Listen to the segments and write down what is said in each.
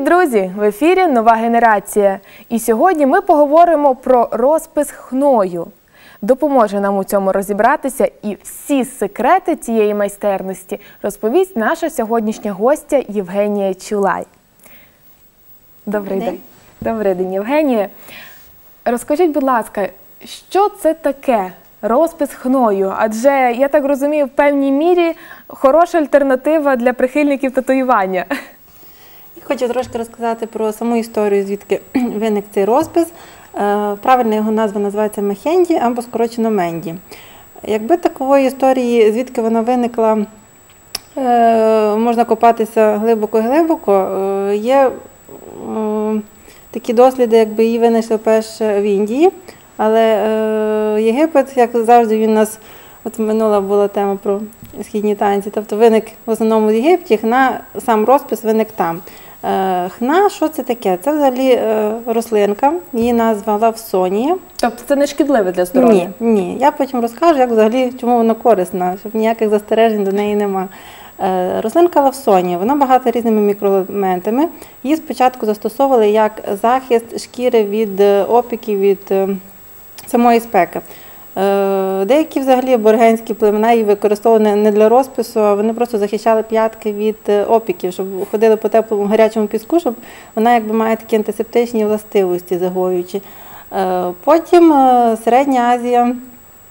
Привіт, друзі! В ефірі нова генерація. І сьогодні ми поговоримо про розпис хною. Допоможе нам у цьому розібратися і всі секрети цієї майстерності розповість наша сьогоднішня гостя Євгенія Чулай. Добрий Добрий день. Добрий день, Євгенія. Розкажіть, будь ласка, що це таке розпис хною? Адже я так розумію, в певній мірі хороша альтернатива для прихильників татуювання. Хочу трошки розказати про саму історію, звідки виник цей розпис. Е, Правильна його назва називається Мехенді або скорочено Менді. Якби такової історії, звідки вона виникла, е, можна копатися глибоко-глибоко. Е, Є такі досліди, якби її винайшли перше в Індії, але Єгипет, як завжди, він нас. От минула була тема про східні танці. Тобто виник в основному в Єгипті, хна, сам розпис виник там. Е, Хна, що це таке? Це взагалі е, рослинка, її назва лавсонія. Тобто це не шкідливе для здоров'я? Ні, ні. Я потім розкажу, як взагалі чому вона корисна, щоб ніяких застережень до неї нема. Е, Рослинка лавсонія, вона багата різними мікроелементами. Її спочатку застосовували як захист шкіри від опіків, від самої спеки. Е, Деякі взагалі аборигенські племена її використовували не для розпису, а вони просто захищали п'ятки від е, опіків, щоб ходили по теплому гарячому піску, щоб вона якби має такі антисептичні властивості загоюючі. Е, Потім Середня Азія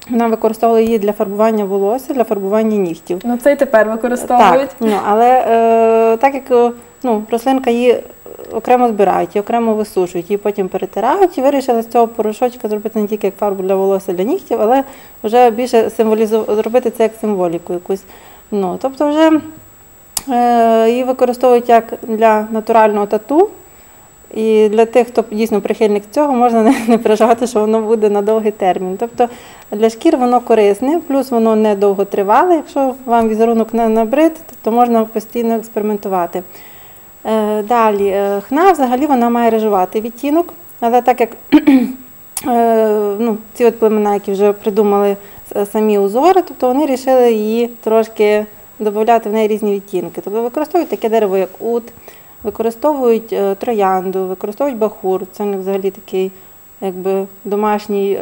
вона використовувала її для фарбування волосся, для фарбування нігтів. Ну це і тепер використовують. Так, ну, але е, так як ну, рослинка її окремо збирають, і окремо висушують, її потім перетирають і вирішили з цього порошочка зробити не тільки як фарбу для волосся, для нігтів, але вже більше символізу... зробити це як символіку якусь. Ну, тобто вже е, її використовують як для натурального тату. І для тих, хто дійсно прихильник цього, можна не, не переживати, що воно буде на довгий термін. Тобто для шкір воно корисне, плюс воно не довго тривале. Якщо вам візерунок не набрид, то можна постійно експериментувати. Е, Далі, е, хна взагалі вона має рижуватий відтінок, але так як е, ну, ці от племена, які вже придумали самі узори, тобто вони вирішили її трошки додати в неї різні відтінки. Тобто використовують таке дерево, як ут, використовують троянду, використовують бахур. Це взагалі такий якби домашній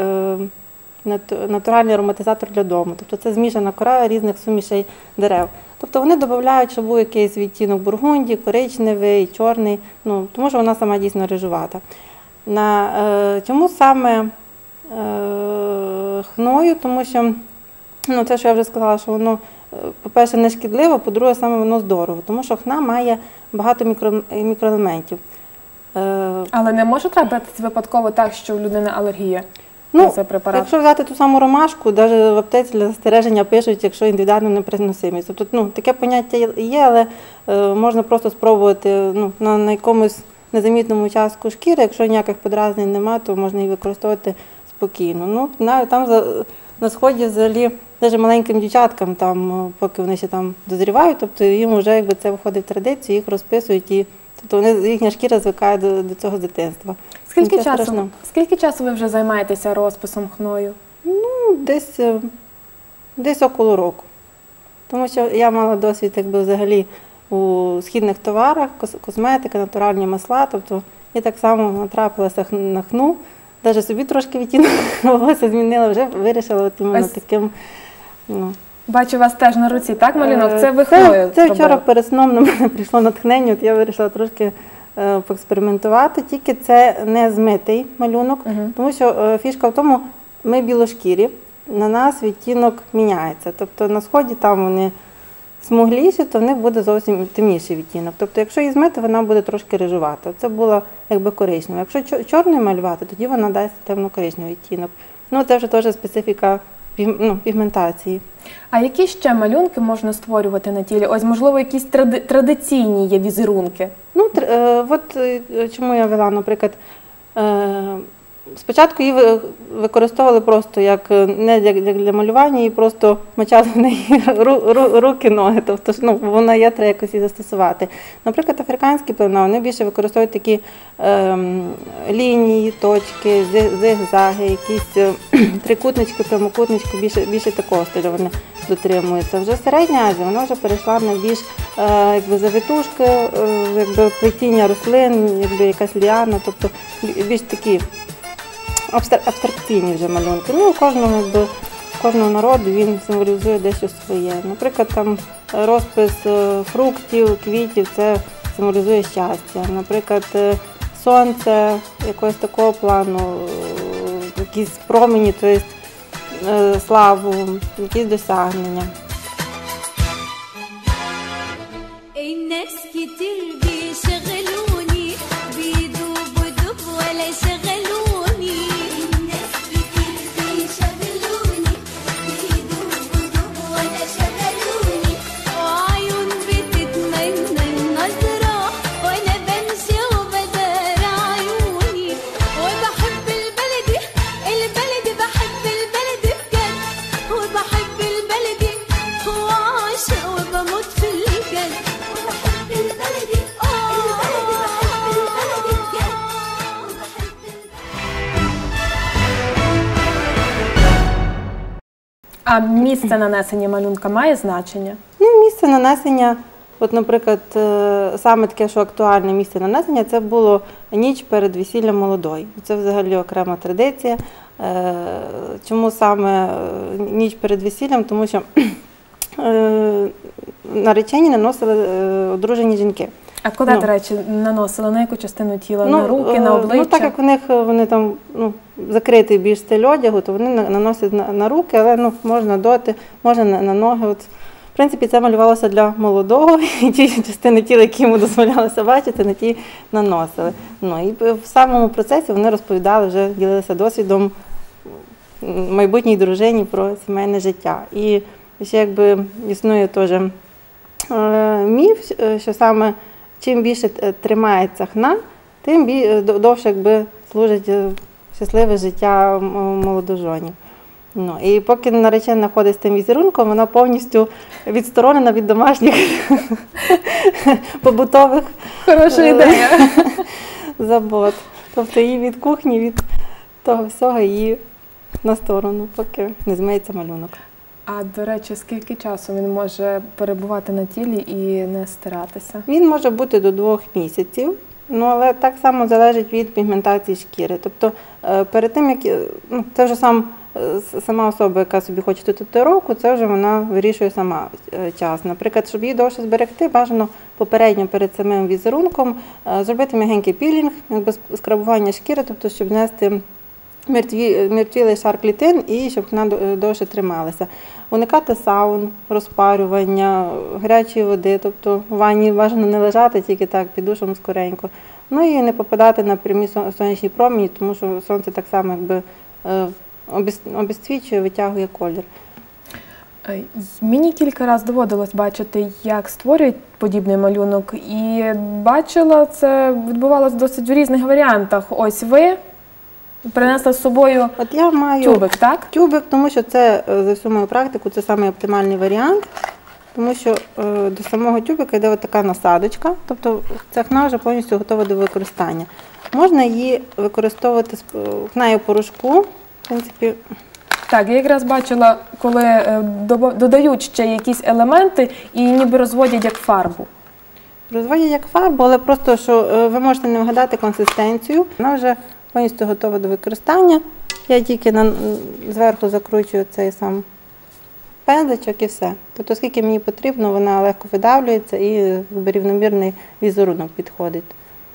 натуральний ароматизатор для дому. Тобто це змішана кора різних сумішей дерев. Тобто вони додають, щоб якийсь відтінок бургунді, коричневий, чорний, ну, тому що вона сама дійсно рижувата. На, е, чому саме е, хною? Тому що ну, те, що я вже сказала, що воно, е, по-перше, не шкідливо, по-друге, саме воно здорово, тому що хна має багато мікро, мікроелементів. Е, Але не може трапитися випадково так, що у людини алергія Ну, на цей препарат. Якщо взяти ту саму ромашку, навіть в аптеці для застереження пишуть, якщо індивідуально неприносимість. Тобто ну, таке поняття є, але е, можна просто спробувати ну, на, на якомусь незамітному участку шкіри. Якщо ніяких подразнень немає, то можна її використовувати спокійно. Ну, на, там за, на сході взагалі навіть маленьким дівчаткам, там, поки вони ще там дозрівають, тобто їм вже якби це входить в традицію, їх розписують і тобто вони, їхня шкіра звикає до, до цього з дитинства. Скільки Нічого часу, страшного. скільки часу ви вже займаєтеся розписом хною? Ну, десь, е, десь около року. Тому що я мала досвід якби взагалі у східних товарах, косметика, натуральні масла. Тобто я так само натрапилася на хну, навіть собі трошки відтінок волосся змінила, вже вирішила от іменно таким. Ну, Бачу вас теж на руці, так, малюнок? Е, Це ви Це, це вчора перед сном на мене прийшло натхнення, от я вирішила трошки е, поекспериментувати. Тільки це не змитий малюнок, Мгм. тому що е, фішка в тому, ми білошкірі, на нас відтінок міняється. Тобто на сході там вони смугліші, то в них буде зовсім темніший відтінок. Тобто, якщо її змити, вона буде трошки рижувата. Це була якби коричнева. Якщо чор- чорною малювати, тоді вона дасть темно-коричневий відтінок. Ну, це вже теж специфіка ну, пігментації. А які ще малюнки можна створювати на тілі? Ось, можливо, якісь тради- традиційні є візерунки. Ну, тр- е, от е, чому я вела, наприклад, е, спочатку її використовували просто як е, не для, для, малювання, і просто мочали в неї ру- ру- руки, ноги. Тобто ну, вона є, треба якось її застосувати. Наприклад, африканські племена вони більше використовують такі ем, лінії, точки, зи- зигзаги, якісь е, трикутнички, прямокутнички, більше, більше такого стилю вони дотримується. Вже середня Азія вона вже перейшла на більш е, якби завитушки, е, якби плетіння рослин, якби якась ліана, тобто більш такі абстракційні вже малюнки. Ну, у кожного якби. Кожного народу він символізує дещо своє. Наприклад, там розпис е, фруктів, квітів це символізує щастя. Наприклад, е, сонце якогось такого плану, е, якісь промені, тобто славу, якісь досягнення. А місце нанесення малюнка має значення? Ну, місце нанесення, от, наприклад, е, саме таке, що актуальне місце нанесення, це було ніч перед весіллям молодої. Це взагалі окрема традиція. Е, Чому саме е, ніч перед весіллям? Тому що наречені наносили одружені жінки. А куди, Ну. до речі, наносили? На яку частину тіла? на руки, е, на обличчя? Ну, так як у них вони там ну, закритий більш стиль одягу, то вони наносять на, на руки, але ну, можна доти, можна на, на ноги. От, в принципі, це малювалося для молодого, і ті частини тіла, які йому дозволялося бачити, на ті наносили. Ну, і в самому процесі вони розповідали, вже ділилися досвідом майбутній дружині про сімейне життя. І ще якби існує теж е, міф, е, що саме чим більше е, тримається хна, тим е, до- довше якби, служить е, щасливе життя м- молодожоні. Ну, і поки наречена ходить з тим візерунком, вона повністю відсторонена від домашніх побутових забот. Тобто її від кухні, від того всього її на сторону, поки не змиється малюнок. А до речі, скільки часу він може перебувати на тілі і не стиратися? Він може бути до двох місяців, ну але так само залежить від пігментації шкіри. Тобто е, перед тим, як е, ну, це вже сам, е, сама особа, яка собі хоче ту татуїровку, це вже вона вирішує сама час. Наприклад, щоб її довше зберегти, бажано попередньо перед самим візерунком зробити м'ягенький пілінг, якби скрабування шкіри, тобто щоб внести мертві, мертвілий шар клітин і щоб вона довше трималася. Уникати саун, розпарювання, гарячої води, тобто в ванні бажано не лежати тільки так під душем скоренько. Ну і не попадати на прямі сонячні промені, тому що сонце так само якби е, витягує колір. Е, Мені кілька разів доводилось бачити, як створюють подібний малюнок, і бачила, це відбувалося досить в різних варіантах. Ось ви принесли з собою От я маю тюбик, так? Тюбик, тому що це е, за всю мою практику це самий оптимальний варіант, тому що е, до самого тюбика йде от така насадочка, тобто ця хна вже повністю готова до використання. Можна її використовувати з е, хнею порошку. В принципі, Так, я якраз бачила, коли е, добав- додають ще якісь елементи і ніби розводять як фарбу. розводять як фарбу, але просто що е, ви можете не вгадати консистенцію. Вона вже повністю готова до використання. Я тільки на, зверху закручую цей сам пензличок і все. Тобто, скільки мені потрібно, вона легко видавлюється і рівномірний візерунок підходить.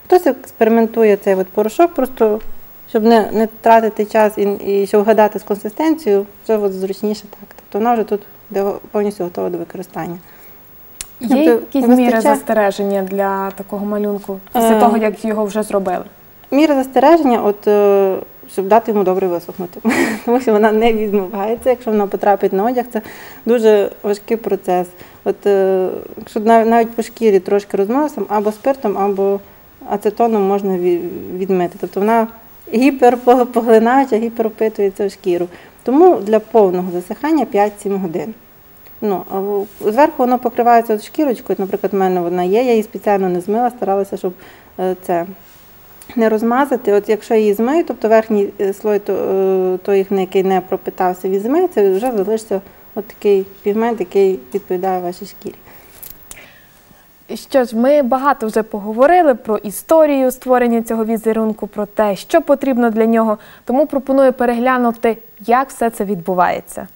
Хтось експериментує цей от порошок, просто щоб не, не тратити час і, і щоб вгадати з консистенцією, вже от зручніше так. Тобто вона вже тут повністю готова до використання. Є Тобто якісь вистачає- міри застереження для такого малюнку після Е. того, як його вже зробили? Міра застереження, от, е, щоб дати йому добре висохнути, тому що вона не відмивається. Якщо вона потрапить на одяг, це дуже важкий процес. От, е, якщо навіть по шкірі трошки розмилося, або спиртом, або ацетоном можна відмити. Тобто вона гіперпоглинаюча, гіперопитується в шкіру. Тому для повного засихання 5-7 годин. Ну, зверху воно покривається шкірочкою. Наприклад, в мене вона є, я її спеціально не змила, старалася, щоб е, це не розмазати. От якщо її змию, тобто верхній е, слой то- е, той, який не пропитався від зми, це вже залишиться от такий пігмент, який відповідає вашій шкірі. Що ж, ми багато вже поговорили про історію створення цього візерунку, про те, що потрібно для нього. Тому пропоную переглянути, як все це відбувається.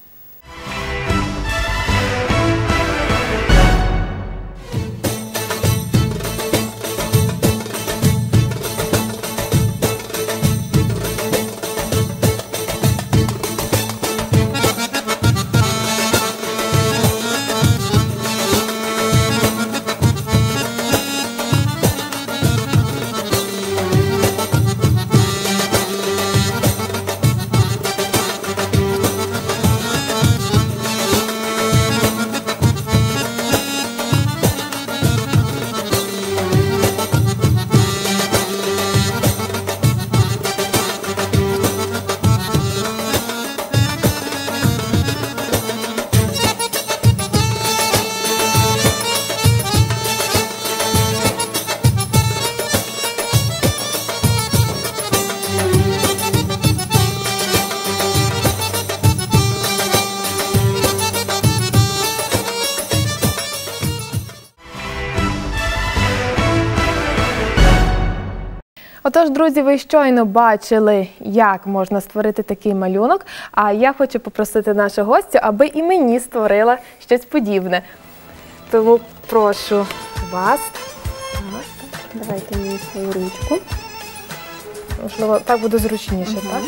Отож, друзі, ви щойно бачили, як можна створити такий малюнок. А я хочу попросити нашу гостю, аби і мені створила щось подібне. Тому прошу вас. Давайте мені свою ручку. Можливо, так буде зручніше, Мгм. так?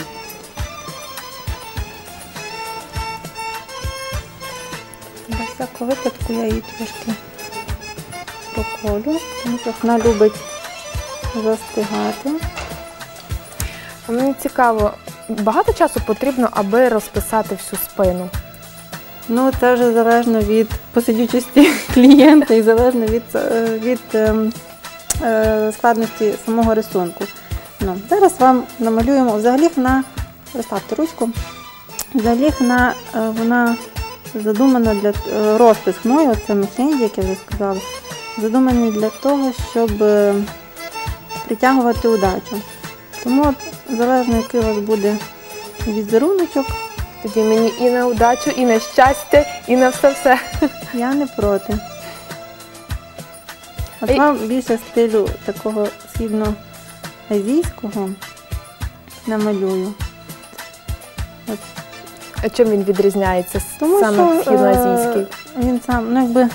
Для всякого випадку я її трошки проколю, тому що вона любить застигати. Мені цікаво, багато часу потрібно, аби розписати всю спину. Ну, це вже залежно від посидючості клієнта і залежно від, е, від ем, е, складності самого рисунку. Ну, зараз вам намалюємо взагалі вона, розставте ручку, взагалі вона, е, вона задумана для е, розпис хною, це мехенді, як я вже сказала, задуманий для того, щоб е, притягувати удачу. Тому от, залежно, який у вас буде візеруночок, Тоді мені і на удачу, і на щастя, і на все-все. Я не проти. От вам більше стилю такого східно-азійського намалюю. А чим він відрізняється Тому саме що східноазійський? е, він сам, ну якби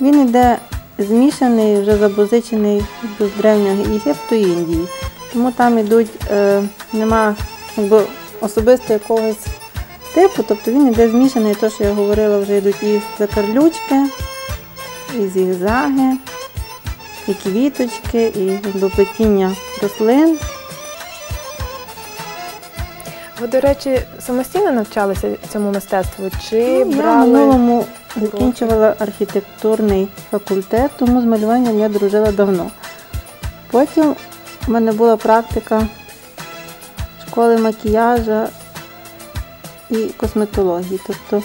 він іде змішаний, вже запозичений з древнього Єгипту і Індії. Тому там ідуть, е, нема якби, особисто якогось типу, тобто він іде змішаний, то, що я говорила, вже йдуть і закарлючки, і зігзаги, і квіточки, і якби, плетіння рослин. Ви, до речі, самостійно навчалися цьому мистецтву? Чи Ну, Я в минулому? Закінчувала архітектурний факультет, тому з малюванням я дружила давно. Потім в мене була практика школи макіяжа і косметології. Тобто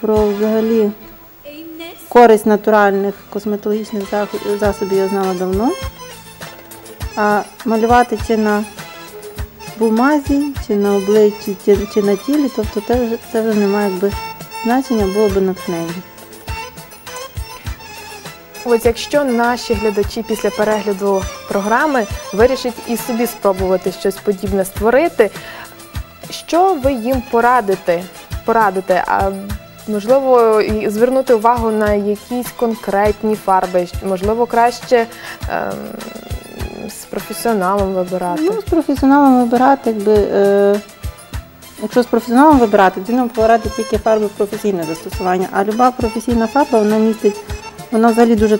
про взагалі користь натуральних косметологічних засобів я знала давно. А малювати чи на бумазі, чи на обличчі, чи на тілі, тобто це вже, це вже немає якби значення, було б натхнення. Ось якщо наші глядачі після перегляду програми вирішать і собі спробувати щось подібне створити, що ви їм порадите? Порадите? А можливо, звернути увагу на якісь конкретні фарби, можливо, краще ем, з професіоналом вибирати. Ну, з професіоналом вибирати, якби, е, якщо з професіоналом вибирати, то нам порадити тільки фарби професійне застосування. А люба професійна фарба вона містить, вона взагалі дуже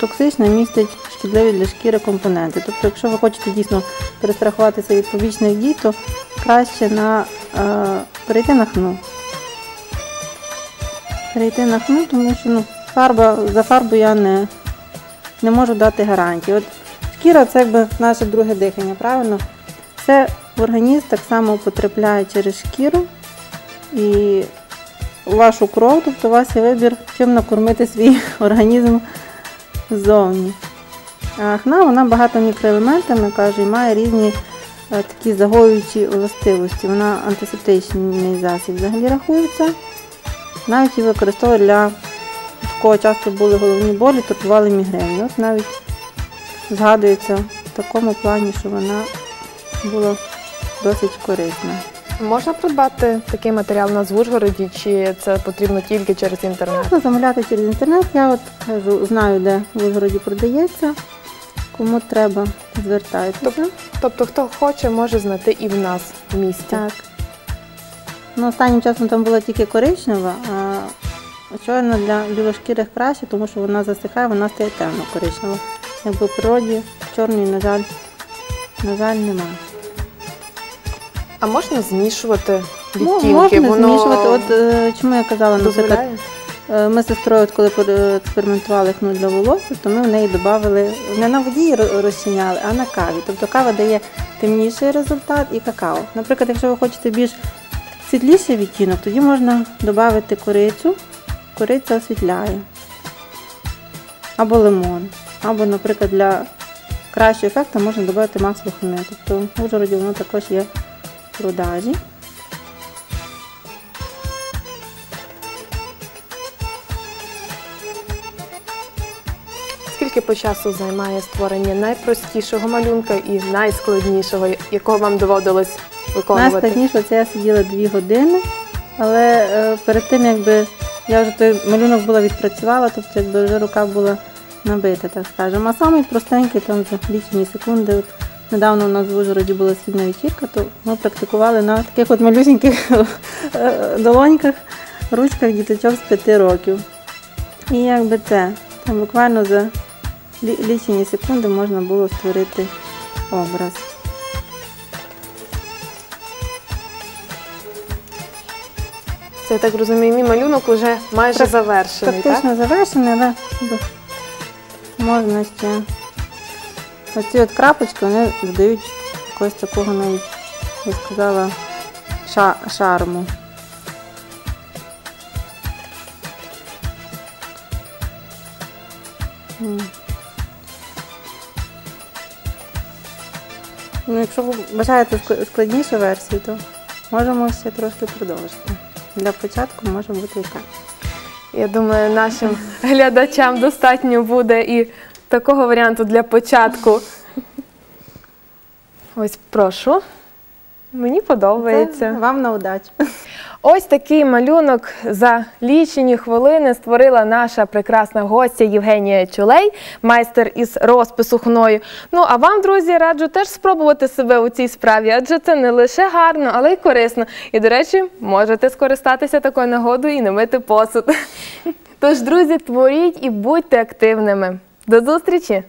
токсична, містить шкідливі для шкіри компоненти. Тобто, якщо ви хочете дійсно перестрахуватися від побічних дій, то краще на, е, перейти на хну. Перейти на хну, тому що ну, фарба, за фарбу я не, не можу дати гарантії. От Шкіра це якби наше друге дихання, правильно? Це організм так само потрапляє через шкіру і вашу кров, тобто у вас є вибір, чим накормити свій організм ззовні. А вона багато мікроелементами каже, і має різні е, такі загоюючі властивості. Вона антисептичний засіб взагалі рахується. Навіть її використовують для в кого часто були головні болі, турбували мігрені. От навіть згадується в такому плані, що вона була досить корисна. Можна придбати такий матеріал у нас в Ужгороді, чи це потрібно тільки через інтернет? Можна замовляти через інтернет. Я от кажу, знаю, де в Ужгороді продається. Кому треба, звертайтеся. Тобто, хто хоче, може знайти і в нас в місті. Так. Ну, останнім часом там була тільки коричнева, а чорна для білошкірих краще, тому що вона засихає, вона стає темно коричнева. Якби в природі чорної, на жаль, на жаль, немає. А можна змішувати Ну, відтінки? можна Воно змішувати. От е, чому я казала, наприклад, дозволяє? Е, Ми з сестрою, от коли пер- експериментували хну для волосся, то ми в неї додали не на воді ро- розчиняли, а на каві. Тобто кава дає темніший результат і какао. Наприклад, якщо ви хочете більш світліший відтінок, тоді можна додати корицю. Кориця освітляє. Або лимон. Або, наприклад, для кращого ефекту можна додати масло хни. Тобто в Ужгороді воно також є продажі. Скільки по часу займає створення найпростішого малюнка і найскладнішого, якого вам доводилось виконувати? Найскладніше це я сиділа дві години, але е, перед тим, якби я вже той малюнок була відпрацювала, тобто якби вже рука була набита, так скажемо. А самий простенький там за лічені секунди. От недавно у нас в Ужгороді була східна вечірка, то ми практикували на таких от малюсеньких е, долоньках, ручках діточок з п'яти років. І якби це, там буквально за лі- лічені секунди можна було створити образ. Це я так розумію, мій малюнок вже майже завершений, так? Практично завершений, але можна ще. Оці от крапочки вони додають якогось такого навіть, я сказала, ша- шарму. Ну, якщо ви бажаєте ск- складнішу версію, то можемо ще трошки продовжити. Для початку може бути і так. Я думаю, нашим глядачам достатньо буде і такого варіанту для початку. Ось прошу. Мені подобається. Це вам на удачу. Ось такий малюнок за лічені хвилини створила наша прекрасна гостя Євгенія Чулей, майстер із розпису хною. Ну а вам, друзі, раджу теж спробувати себе у цій справі, адже це не лише гарно, але й корисно. І, до речі, можете скористатися такою нагодою і не мити посуд. Тож, друзі, творіть і будьте активними. До зустрічі!